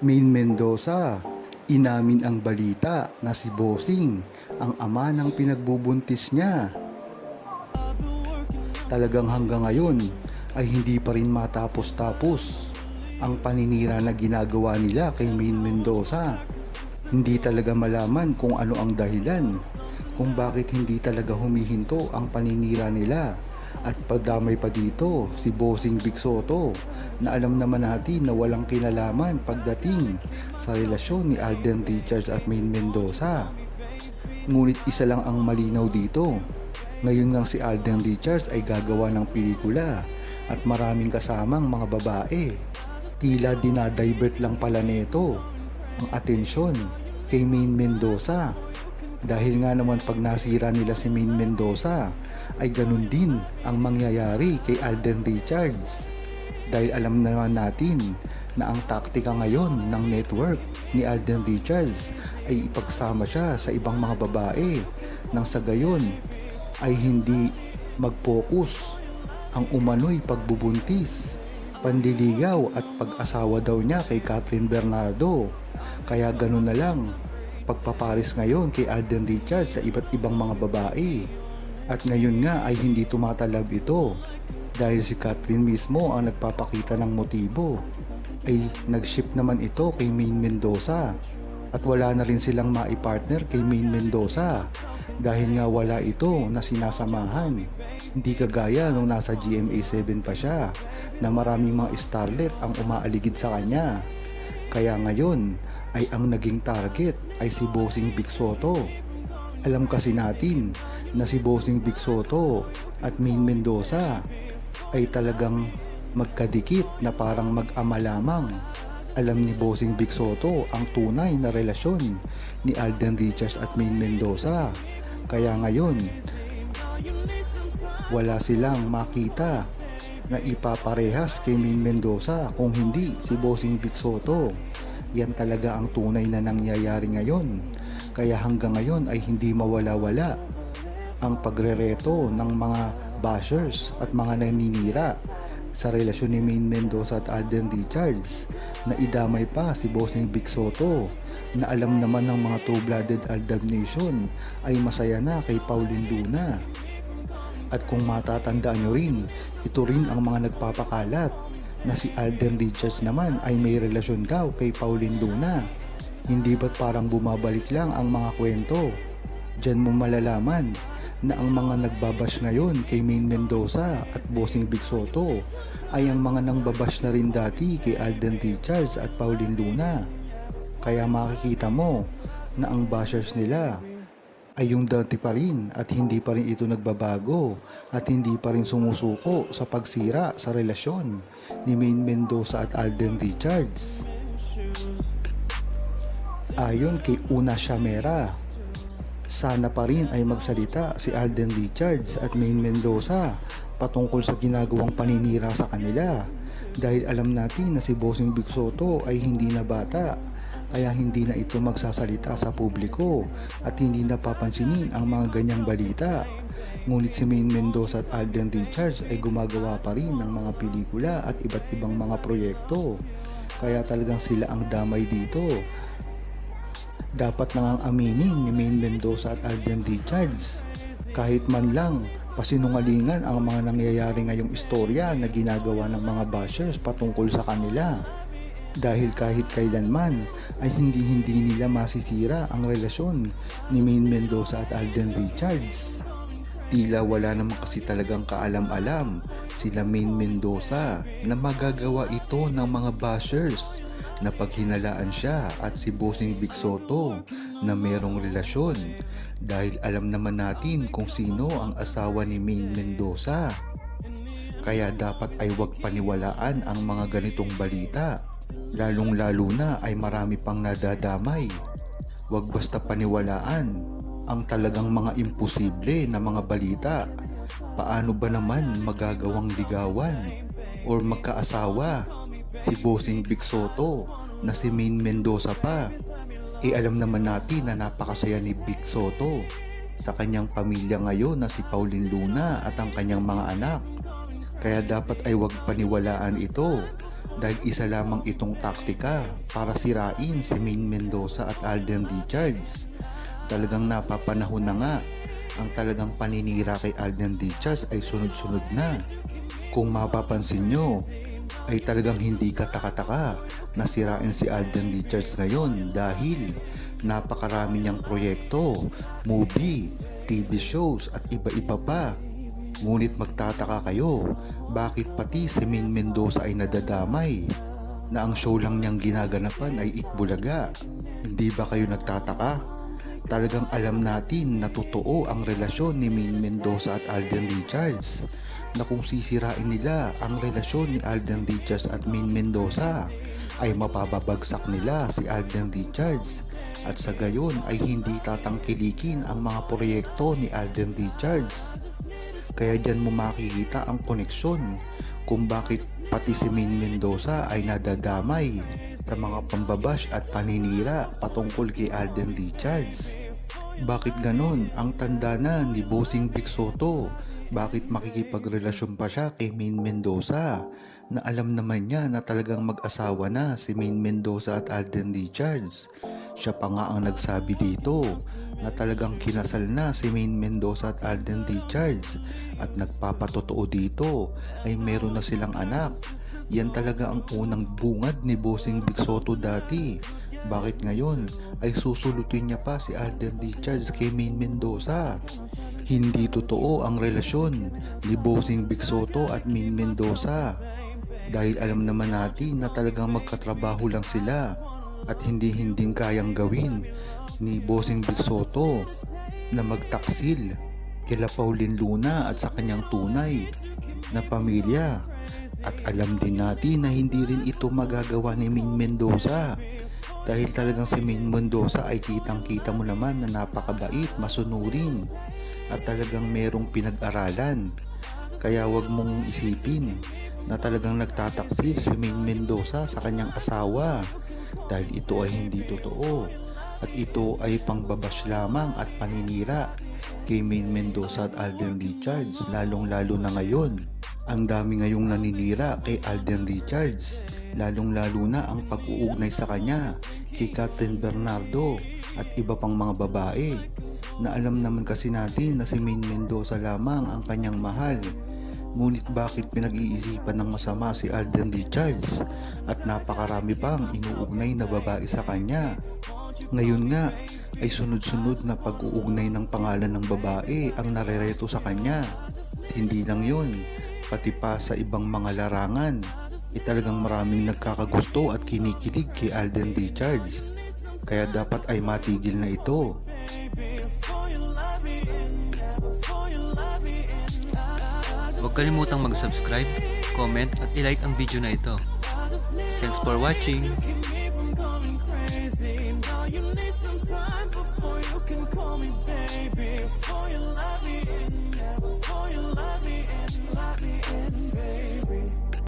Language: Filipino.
Main Mendoza, inamin ang balita na si Bossing ang ama ng pinagbubuntis niya. Talagang hanggang ngayon ay hindi pa rin matapos-tapos ang paninira na ginagawa nila kay Main Mendoza. Hindi talaga malaman kung ano ang dahilan kung bakit hindi talaga humihinto ang paninira nila. At pagdamay pa dito, si Bossing Big Soto na alam naman natin na walang kinalaman pagdating sa relasyon ni Alden Richards at Main Mendoza. Ngunit isa lang ang malinaw dito. Ngayon nga si Alden Richards ay gagawa ng pelikula at maraming kasamang mga babae. Tila dinadivert lang pala nito ang atensyon kay Main Mendoza. Dahil nga naman pag nasira nila si Main Mendoza ay ganun din ang mangyayari kay Alden Richards. Dahil alam naman natin na ang taktika ngayon ng network ni Alden Richards ay ipagsama siya sa ibang mga babae nang sa gayon ay hindi mag-focus ang umano'y pagbubuntis, panliligaw at pag-asawa daw niya kay Catherine Bernardo. Kaya ganun na lang pagpaparis ngayon kay Alden Richards sa iba't ibang mga babae. At ngayon nga ay hindi tumatalab ito dahil si Catherine mismo ang nagpapakita ng motibo ay nag-ship naman ito kay Main Mendoza at wala na rin silang maipartner kay Main Mendoza dahil nga wala ito na sinasamahan. Hindi kagaya nung nasa GMA7 pa siya na maraming mga starlet ang umaaligid sa kanya. Kaya ngayon ay ang naging target ay si Bossing Big Soto. Alam kasi natin na si Bossing Big Soto at Main Mendoza ay talagang magkadikit na parang mag-ama lamang. Alam ni Bossing Big Soto ang tunay na relasyon ni Alden Richards at Main Mendoza. Kaya ngayon, wala silang makita na ipaparehas kay Main Mendoza kung hindi si Bossing Big Soto. Yan talaga ang tunay na nangyayari ngayon. Kaya hanggang ngayon ay hindi mawala-wala ang pagrereto ng mga bashers at mga naninira sa relasyon ni Main Mendoza at Alden Richards na idamay pa si Bossing Big Soto na alam naman ng mga true-blooded Aldab Nation ay masaya na kay Pauline Luna. At kung matatandaan nyo rin, ito rin ang mga nagpapakalat na si Alden Richards naman ay may relasyon daw kay Pauline Luna. Hindi ba't parang bumabalik lang ang mga kwento? Diyan mo malalaman na ang mga nagbabash ngayon kay Main Mendoza at Bossing Big Soto ay ang mga nangbabash na rin dati kay Alden Richards at Pauline Luna. Kaya makikita mo na ang bashers nila ay yung dati pa rin at hindi pa rin ito nagbabago at hindi pa rin sumusuko sa pagsira sa relasyon ni Main Mendoza at Alden Richards. Ayon kay Una Shamera, sana pa rin ay magsalita si Alden Richards at Main Mendoza patungkol sa ginagawang paninira sa kanila dahil alam natin na si Bossing Big Soto ay hindi na bata kaya hindi na ito magsasalita sa publiko at hindi na papansinin ang mga ganyang balita. Ngunit si Main Mendoza at Alden Richards ay gumagawa pa rin ng mga pelikula at iba't ibang mga proyekto. Kaya talagang sila ang damay dito dapat nang aminin ni Main Mendoza at Alden Richards. Kahit man lang pasinungalingan ang mga nangyayari ngayong istorya na ginagawa ng mga bashers patungkol sa kanila. Dahil kahit kailanman ay hindi-hindi nila masisira ang relasyon ni Main Mendoza at Alden Richards. Tila wala naman kasi talagang kaalam-alam sila Main Mendoza na magagawa ito ng mga bashers na paghinalaan siya at si Bossing Big Soto na merong relasyon dahil alam naman natin kung sino ang asawa ni Main Mendoza. Kaya dapat ay wag paniwalaan ang mga ganitong balita. Lalong lalo na ay marami pang nadadamay. Wag basta paniwalaan ang talagang mga imposible na mga balita. Paano ba naman magagawang ligawan or magkaasawa si Bossing Big Soto na si Main Mendoza pa. E alam naman natin na napakasaya ni Big Soto sa kanyang pamilya ngayon na si Pauline Luna at ang kanyang mga anak. Kaya dapat ay wag paniwalaan ito dahil isa lamang itong taktika para sirain si Main Mendoza at Alden Richards. Talagang napapanahon na nga ang talagang paninira kay Alden Richards ay sunod-sunod na. Kung mapapansin nyo, ay talagang hindi katakataka na sirain si Alden Richards ngayon dahil napakarami niyang proyekto, movie, TV shows at iba-iba pa. Ngunit magtataka kayo, bakit pati si Min Mendoza ay nadadamay? Na ang show lang niyang ginaganapan ay Itbulaga. Hindi ba kayo nagtataka? Talagang alam natin na totoo ang relasyon ni Min Mendoza at Alden Richards na kung sisirain nila ang relasyon ni Alden Richards at Min Mendoza ay mapapabagsak nila si Alden Richards at sa gayon ay hindi tatangkilikin ang mga proyekto ni Alden Richards. Kaya dyan mo makikita ang koneksyon kung bakit pati si Min Mendoza ay nadadamay sa mga pambabash at paninira patungkol kay Alden Richards. Bakit ganon ang tanda na ni Bossing Big Soto? Bakit makikipagrelasyon pa siya kay Main Mendoza? Na alam naman niya na talagang mag-asawa na si Main Mendoza at Alden Richards. Siya pa nga ang nagsabi dito na talagang kinasal na si Main Mendoza at Alden Richards at nagpapatotoo dito ay meron na silang anak yan talaga ang unang bungad ni Bossing Big Soto dati. Bakit ngayon ay susulutin niya pa si Alden Richards kay Main Mendoza? Hindi totoo ang relasyon ni Bossing Big Soto at Main Mendoza. Dahil alam naman natin na talagang magkatrabaho lang sila at hindi hinding kayang gawin ni Bossing Big Soto na magtaksil kila Pauline Luna at sa kanyang tunay na pamilya at alam din natin na hindi rin ito magagawa ni Min Mendoza. Dahil talagang si Min Mendoza ay kitang kita mo naman na napakabait, masunurin at talagang merong pinag-aralan. Kaya wag mong isipin na talagang nagtataksil si Min Mendoza sa kanyang asawa dahil ito ay hindi totoo at ito ay pangbabash lamang at paninira kay Main Mendoza at Alden Richards lalong lalo na ngayon ang dami ngayong naninira kay Alden Richards, lalong-lalo na ang pag-uugnay sa kanya kay Catherine Bernardo at iba pang mga babae na alam naman kasi natin na si Main Mendoza lamang ang kanyang mahal. Ngunit bakit pinag-iisipan ng masama si Alden Richards at napakarami pang inuugnay na babae sa kanya. Ngayon nga ay sunod-sunod na pag-uugnay ng pangalan ng babae ang narereto sa kanya. Hindi lang yon, pati pa sa ibang mga larangan. E talagang maraming nagkakagusto at kinikilig kay Alden Richards. Kaya dapat ay matigil na ito. Huwag kalimutang mag-subscribe, comment at ilike ang video na ito. Thanks for watching! You need some time before you can call me baby. Before you let me in, yeah, before you let me in, let me in, baby.